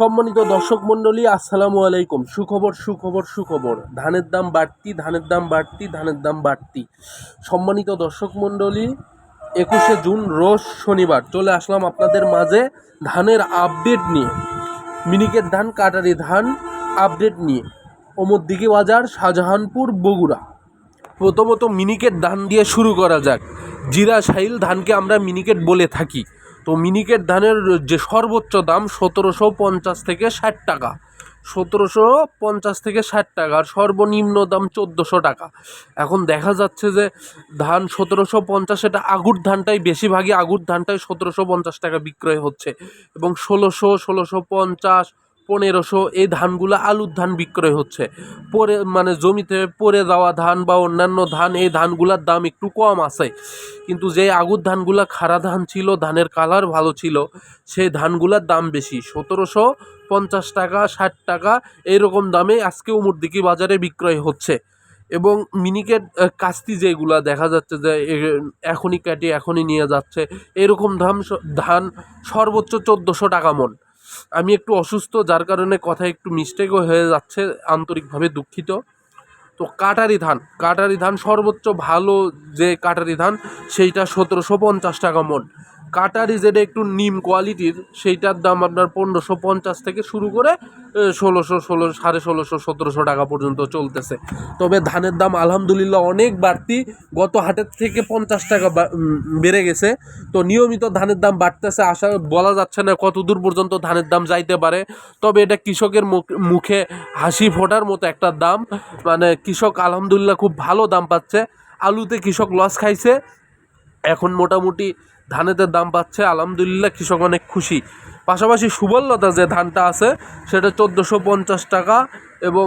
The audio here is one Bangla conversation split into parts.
সম্মানিত দর্শক মণ্ডলী, আসসালামু আলাইকুম। সুখবর সুখবর সুখবর। ধানের দাম বাড়তি, ধানের দাম বাড়তি, ধানের দাম বাড়তি। সম্মানিত দর্শক মণ্ডলী, একুশে জুন, রোজ শনিবার। চলে আসলাম আপনাদের মাঝে ধানের আপডেট নিয়ে। মিনিকেট ধান, কাটারি ধান আপডেট নিয়ে। ওমরদিঘি বাজার, শাহজাহানপুর, বগুড়া। প্রথমত মিনিকেট ধান দিয়ে শুরু করা যাক। জিরা সাইল ধানকে আমরা মিনিকেট বলে থাকি। তো মিনিকেট ধানের যে সর্বোচ্চ দাম সতেরোশো পঞ্চাশ থেকে ষাট টাকা। সতেরোশো পঞ্চাশ থেকে ষাট টাকা আর সর্বনিম্ন দাম চোদ্দোশো টাকা। এখন দেখা যাচ্ছে যে ধান সতেরোশো পঞ্চাশ, এটা আগুর ধানটাই, বেশিরভাগই আগুর ধানটাই সতেরোশো পঞ্চাশ টাকা বিক্রয় হচ্ছে এবং ষোলোশো ষোলোশো পঞ্চাশ পনেরোশো এই ধানগুলো আলুর ধান বিক্রয় হচ্ছে। পরে মানে জমিতে পরে যাওয়া ধান বা অন্যান্য ধান, এই ধানগুলোর দাম একটু কম আছে। কিন্তু যে আগুর ধানগুলো খারা ধান ছিল, ধানের কালার ভালো ছিল সেই ধানগুলোর দাম বেশি। সতেরোশো পঞ্চাশ টাকা, ষাট টাকা, এইরকম দামে আজকে উমরদিকি বাজারে বিক্রয় হচ্ছে। এবং মিনিকেট কাস্তি যেগুলা, দেখা যাচ্ছে যে এখনই কাটি এখনই নিয়ে যাচ্ছে, এরকম স- ধান সর্বোচ্চ চোদ্দোশো টাকা মন। আমি একটু অসুস্থ, যার কারণে কথা একটু মিস্টেকও হয়ে যাচ্ছে, আন্তরিকভাবে দুঃখিত। তো কাটারি ধান কাটারি ধান সর্বোচ্চ ভালো যে কাটারি ধান, সেইটা সতেরোশো পঞ্চাশ টাকা মন কাটারি যেটা একটু নিম কোয়ালিটির, সেইটার দাম আপনার পনেরোশো পঞ্চাশ থেকে শুরু করে ষোলোশো, ষোলো, সাড়ে ষোলোশো, সতেরোশো টাকা পর্যন্ত চলতেছে। তবে ধানের দাম আলহামদুলিল্লাহ অনেক বাড়তি, গত হাটের থেকে পঞ্চাশ টাকা বেড়ে গেছে। তো নিয়মিত ধানের দাম বাড়তেছে, আশা বলা যাচ্ছে না কত দূর পর্যন্ত ধানের দাম যাইতে পারে। তবে এটা কৃষকের মুখে হাসি ফোটার মতো একটা দাম। মানে কৃষক আলহামদুলিল্লাহ খুব ভালো দাম পাচ্ছে। আলুতে কৃষক লস খাইছে। এখন মোটামুটি ধানেদের দাম পাচ্ছে, আলহামদুলিল্লাহ কৃষক অনেক খুশি। পাশাপাশি সুবললতা যে ধানটা আছে, সেটা চোদ্দোশো পঞ্চাশ টাকা এবং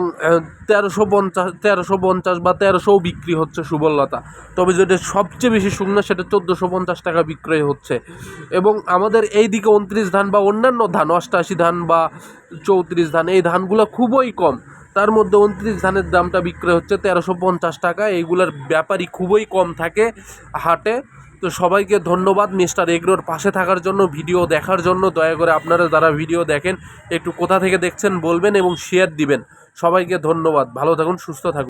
তেরোশো পঞ্চাশ তেরোশো পঞ্চাশ বা তেরোশোও বিক্রি হচ্ছে সুবললতা তবে যেটা সবচেয়ে বেশি শুকনো, সেটা চোদ্দোশো পঞ্চাশ টাকা বিক্রয় হচ্ছে। এবং আমাদের এই দিকে উনত্রিশ ধান বা অন্যান্য ধান, অষ্টাশি ধান বা চৌত্রিশ ধান, এই ধানগুলো খুবই কম। তার মধ্যে উনত্রিশ ধানের দামটা বিক্রয় হচ্ছে তেরোশো পঞ্চাশ টাকা। এইগুলার ব্যাপারই খুবই কম থাকে হাটে। তো সবাইকে ধন্যবাদ মিস্টার এগরোর পাশে থাকার জন্য, ভিডিও দেখার জন্য। দয়া করে আপনারা যারা ভিডিও দেখেন, একটু কোথা থেকে দেখছেন বলবেন এবং শেয়ার দিবেন। সবাইকে ধন্যবাদ। ভালো থাকুন, সুস্থ থাকুন।